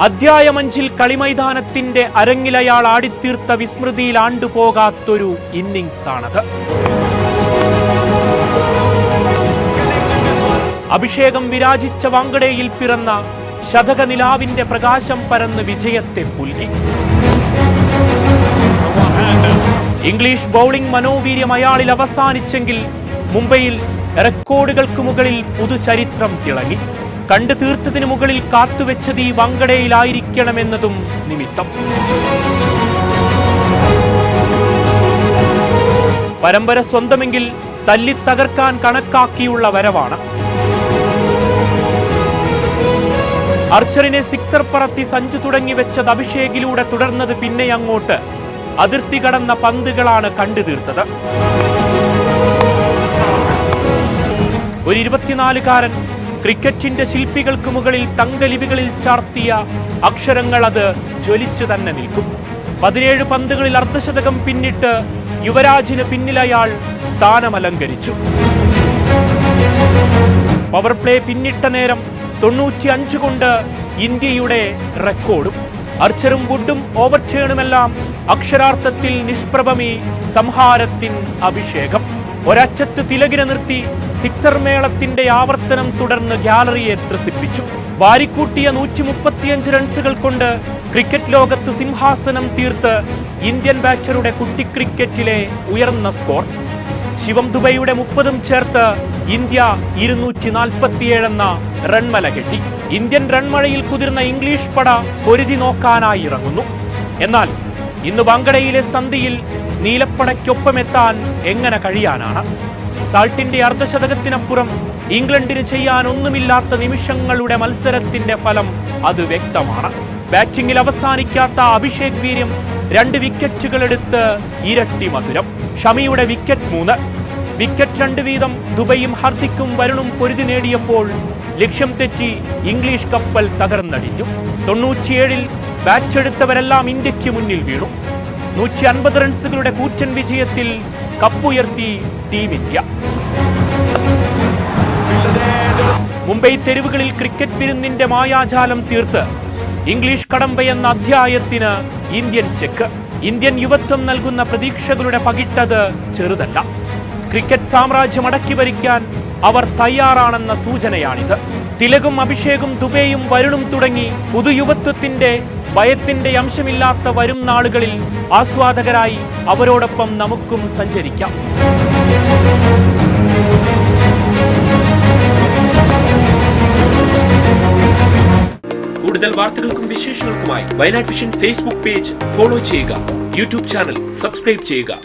അധ്യായമഞ്ചിൽ കളിമൈതാനത്തിന്റെ അരങ്ങിലയാൾ ആടിത്തീർത്ത വിസ്മൃതിയിൽ ആണ്ടുപോകാത്തൊരു ഇന്നിംഗ്സാണത് അഭിഷേകം വിരാജിച്ച വാങ്കടയിൽ പിറന്ന ശതക നിലാവിന്റെ പ്രകാശം പരന്ന് വിജയത്തെ പുൽകി. ഇംഗ്ലീഷ് ബൗളിംഗ് മനോവീര്യം അയാളിൽ അവസാനിച്ചെങ്കിൽ മുംബൈയിൽ റെക്കോർഡുകൾക്ക് മുകളിൽ പുതുചരിത്രം തിളങ്ങി. കണ്ടു തീർത്തതിനു മുകളിൽ കാത്തുവെച്ചത് ഈ വങ്കടയിലായിരിക്കണമെന്നതും നിമിത്തം. പരമ്പര സ്വന്തമെങ്കിൽ തല്ലിത്തകർക്കാൻ കണക്കാക്കിയുള്ള വരവാണ്. അർച്ചറിനെ സിക്സർ പറത്തി സഞ്ചു തുടങ്ങി വെച്ചത് അഭിഷേകിലൂടെ തുടർന്നത് പിന്നെ അങ്ങോട്ട് അതിർത്തി കടന്ന പന്തുകളാണ് കണ്ടു തീർത്തത്. ഒരു ഇരുപത്തിനാലുകാരൻ ക്രിക്കറ്റിന്റെ ശില്പികൾക്ക് മുകളിൽ തങ്കലിപികളിൽ ചാർത്തിയ അക്ഷരങ്ങൾ അത് ജ്വലിച്ചു തന്നെ നിൽക്കും. പതിനേഴ് പന്തുകളിൽ അർദ്ധശതകം പിന്നിട്ട് യുവരാജിന് പിന്നിലയാൾ സ്ഥാനമലങ്കരിച്ചു. പവർ പ്ലേ പിന്നിട്ട നേരം തൊണ്ണൂറ്റി അഞ്ച് കൊണ്ട് ഇന്ത്യയുടെ റെക്കോർഡും. അർച്ചറും വുഡും ഓവർടേണുമെല്ലാം അക്ഷരാർത്ഥത്തിൽ നിഷ്പ്രഭമി സംഹാരത്തിൻ അഭിഷേകം. ഒരച്ചത്ത് തിലകിനെ നിർത്തി സിക്സർ മേളത്തിന്റെ ആവർത്തനം തുടർന്ന് ഗ്യാലറിയെ ത്രസിപ്പിച്ചു. വാരിക്കൂട്ടിയ നൂറ്റി മുപ്പത്തിയഞ്ച് റൺസുകൾ കൊണ്ട് ക്രിക്കറ്റ് ലോകത്ത് സിംഹാസനം തീർത്ത് ഇന്ത്യൻ ബാറ്ററുടെ കുട്ടി ക്രിക്കറ്റിലെ ഉയർന്ന സ്കോർ. ശിവം ദുബൈയുടെ മുപ്പതും ചേർത്ത് ഇന്ത്യ ഇരുന്നൂറ്റി നാൽപ്പത്തിയേഴെന്ന റൺമല കെട്ടി. ഇന്ത്യൻ റൺമഴയിൽ കുതിർന്ന ഇംഗ്ലീഷ് പട പൊരുതി നോക്കാനായി ഇറങ്ങുന്നു. എന്നാൽ ഇന്ന് വങ്കടയിലെ സന്ധിയിൽ നീലപ്പടയ്ക്കൊപ്പമെത്താൻ എങ്ങനെ കഴിയാനാണ്? സാൾട്ടിന്റെ അർദ്ധശതകത്തിനപ്പുറം ഇംഗ്ലണ്ടിന് ചെയ്യാനൊന്നുമില്ലാത്ത നിമിഷങ്ങളുടെ മത്സരത്തിന്റെ ഫലം അത് വ്യക്തമാണ്. ബാറ്റിംഗിൽ അവസാനിക്കാത്ത അഭിഷേക് വീര്യം രണ്ട് വിക്കറ്റുകൾ എടുത്ത് ഇരട്ടി മധുരം. ഷമിയുടെ വിക്കറ്റ് മൂന്ന്. വിക്കറ്റ് രണ്ട് വീതം ദുബൈയും ഹർദിക്കും വരുണും പൊരുതി നേടിയപ്പോൾ ലക്ഷ്യം തെറ്റി ഇംഗ്ലീഷ് കപ്പൽ തകർന്നടിഞ്ഞു. തൊണ്ണൂറ്റിയേഴിൽ ബാറ്റ് എടുത്തവരെല്ലാം ഇന്ത്യയ്ക്ക് മുന്നിൽ വീണു. നൂറ്റി അൻപത് റൺസുകളുടെ കൂറ്റൻ വിജയത്തിൽ കപ്പുയർത്തി ടീം ഇന്ത്യ. മുംബൈ തെരുവുകളിൽ ക്രിക്കറ്റ് വിരുന്നിന്റെ മായാജാലം തീർത്ത് ഇംഗ്ലീഷ് കടമ്പ എന്ന അധ്യായത്തിന് ഇന്ത്യൻ ചെക്ക്. ഇന്ത്യൻ യുവത്വം നൽകുന്ന പ്രതീക്ഷകളുടെ പകിട്ടത് ചെറുതല്ല. ക്രിക്കറ്റ് സാമ്രാജ്യം അടക്കി ഭരിക്കാൻ അവർ തയ്യാറാണെന്ന സൂചനയാണിത്. തിലകും അഭിഷേകും ദുബേയും വരുണും തുടങ്ങി പുതുയുവത്വത്തിന്റെ ഭയത്തിന്റെ അംശമില്ലാത്ത വരും നാളുകളിൽ ആസ്വാദകരായി അവരോടൊപ്പം നമുക്കും സഞ്ചരിക്കാം. കൂടുതൽ വാർത്തകൾക്കും വിശേഷങ്ങൾക്കുമായി Wayanad vision Facebook page follow ചെയ്യുക. യൂട്യൂബ് ചാനൽ സബ്സ്ക്രൈബ് ചെയ്യുക.